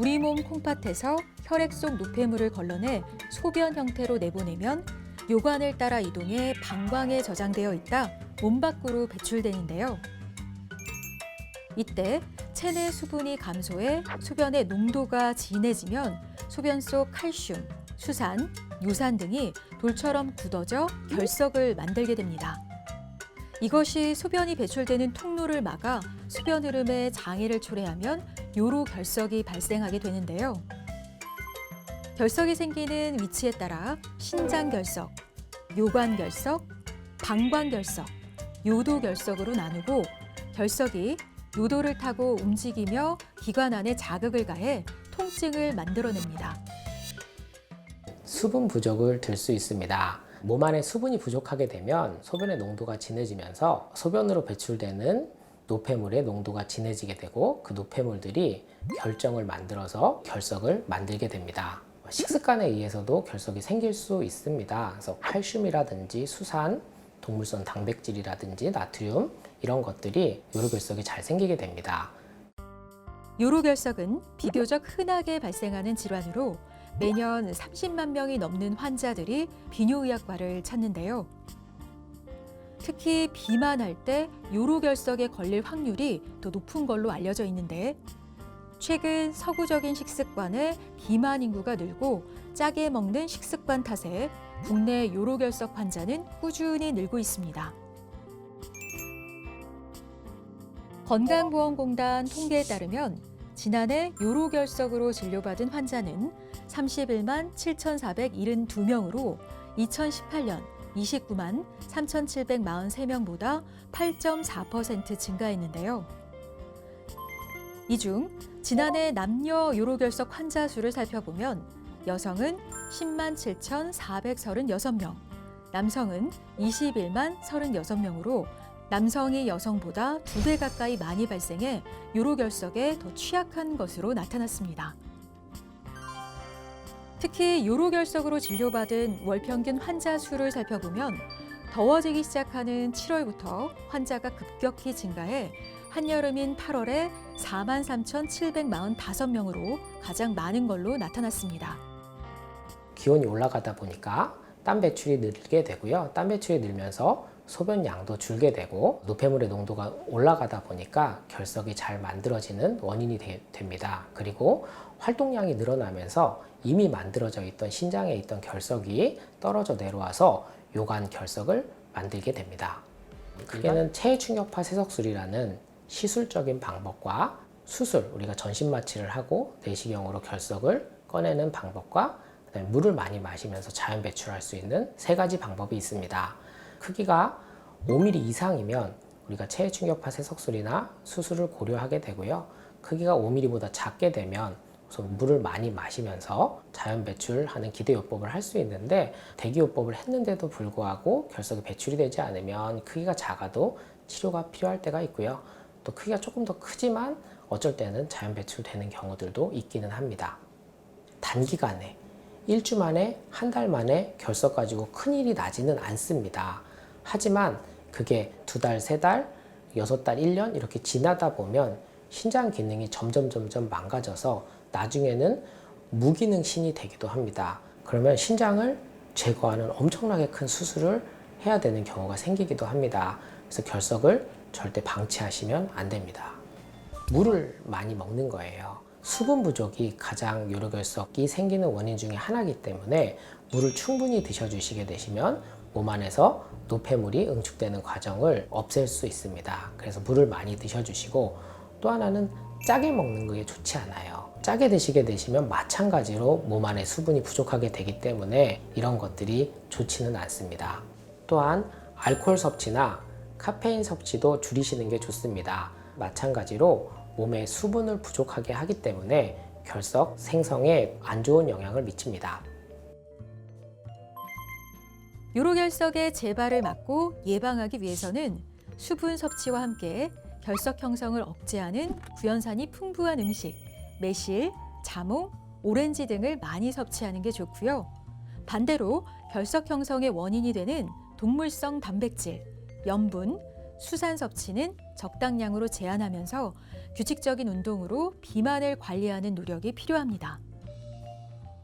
우리 몸 콩팥에서 혈액 속 노폐물을 걸러내 소변 형태로 내보내면 요관을 따라 이동해 방광에 저장되어 있다 몸 밖으로 배출되는데요. 이때 체내 수분이 감소해 소변의 농도가 진해지면 소변 속 칼슘, 수산, 요산 등이 돌처럼 굳어져 결석을 만들게 됩니다. 이것이 소변이 배출되는 통로를 막아 소변 흐름에 장애를 초래하면 요로 결석이 발생하게 되는데요. 결석이 생기는 위치에 따라 신장 결석, 요관 결석, 방광 결석, 요도 결석으로 나누고 결석이 요도를 타고 움직이며 기관 안에 자극을 가해 통증을 만들어냅니다. 수분 부족을 들 수 있습니다. 몸 안에 수분이 부족하게 되면 소변의 농도가 진해지면서 소변으로 배출되는 노폐물의 농도가 진해지게 되고 그 노폐물들이 결정을 만들어서 결석을 만들게 됩니다. 식습관에 의해서도 결석이 생길 수 있습니다. 그래서 칼슘이라든지 수산, 동물성 단백질이라든지 나트륨 이런 것들이 요로결석이 잘 생기게 됩니다. 요로 결석은 비교적 흔하게 발생하는 질환으로 매년 30만 명이 넘는 환자들이 비뇨의학과를 찾는데요. 특히 비만할 때 요로 결석에 걸릴 확률이 더 높은 걸로 알려져 있는데 최근 서구적인 식습관에 비만 인구가 늘고 짜게 먹는 식습관 탓에 국내 요로 결석 환자는 꾸준히 늘고 있습니다. 건강보험공단 통계에 따르면 지난해 요로결석으로 진료받은 환자는 31만 7,472명으로 2018년 29만 3,743명보다 8.4% 증가했는데요. 이 중 지난해 남녀 요로결석 환자 수를 살펴보면 여성은 10만 7,436명, 남성은 21만 36명으로 남성이 여성보다 두 배 가까이 많이 발생해 요로결석에 더 취약한 것으로 나타났습니다. 특히 요로결석으로 진료받은 월 평균 환자 수를 살펴보면 더워지기 시작하는 7월부터 환자가 급격히 증가해 한여름인 8월에 4만 3,745명으로 가장 많은 걸로 나타났습니다. 기온이 올라가다 보니까 땀 배출이 늘게 되고요. 땀 배출이 늘면서 소변 양도 줄게 되고 노폐물의 농도가 올라가다 보니까 결석이 잘 만들어지는 원인이 되, 됩니다. 그리고 활동량이 늘어나면서 이미 만들어져 있던 신장에 있던 결석이 떨어져 내려와서 요관 결석을 만들게 됩니다. 크게는 체충격파 세석술이라는 시술적인 방법과 수술, 우리가 전신 마취를 하고 내시경으로 결석을 꺼내는 방법과 물을 많이 마시면서 자연 배출할 수 있는 세 가지 방법이 있습니다. 크기가 5mm 이상이면 우리가 체해 충격파 세석술이나 수술을 고려하게 되고요. 크기가 5mm보다 작게 되면 우선 물을 많이 마시면서 자연 배출하는 기대요법을 할 수 있는데 대기요법을 했는데도 불구하고 결석이 배출이 되지 않으면 크기가 작아도 치료가 필요할 때가 있고요. 또 크기가 조금 더 크지만 어쩔 때는 자연 배출되는 경우들도 있기는 합니다. 단기간에 일주 만에 한 달 만에 결석 가지고 큰 일이 나지는 않습니다. 하지만 그게 두 달, 세 달, 여섯 달, 일 년 이렇게 지나다 보면 신장 기능이 점점 점점 망가져서 나중에는 무기능신이 되기도 합니다. 그러면 신장을 제거하는 엄청나게 큰 수술을 해야 되는 경우가 생기기도 합니다. 그래서 결석을 절대 방치하시면 안 됩니다. 물을 많이 먹는 거예요. 수분 부족이 가장 요로결석이 생기는 원인 중에 하나이기 때문에 물을 충분히 드셔주시게 되시면 몸 안에서 노폐물이 응축되는 과정을 없앨 수 있습니다. 그래서 물을 많이 드셔주시고 또 하나는 짜게 먹는 게 좋지 않아요. 짜게 드시게 되시면 마찬가지로 몸 안에 수분이 부족하게 되기 때문에 이런 것들이 좋지는 않습니다. 또한 알코올 섭취나 카페인 섭취도 줄이시는 게 좋습니다. 마찬가지로 몸에 수분을 부족하게 하기 때문에 결석 생성에 안 좋은 영향을 미칩니다. 요로결석의 재발을 막고 예방하기 위해서는 수분 섭취와 함께 결석 형성을 억제하는 구연산이 풍부한 음식, 매실, 자몽, 오렌지 등을 많이 섭취하는 게 좋고요. 반대로 결석 형성의 원인이 되는 동물성 단백질, 염분, 수산 섭취는 적당량으로 제한하면서 규칙적인 운동으로 비만을 관리하는 노력이 필요합니다.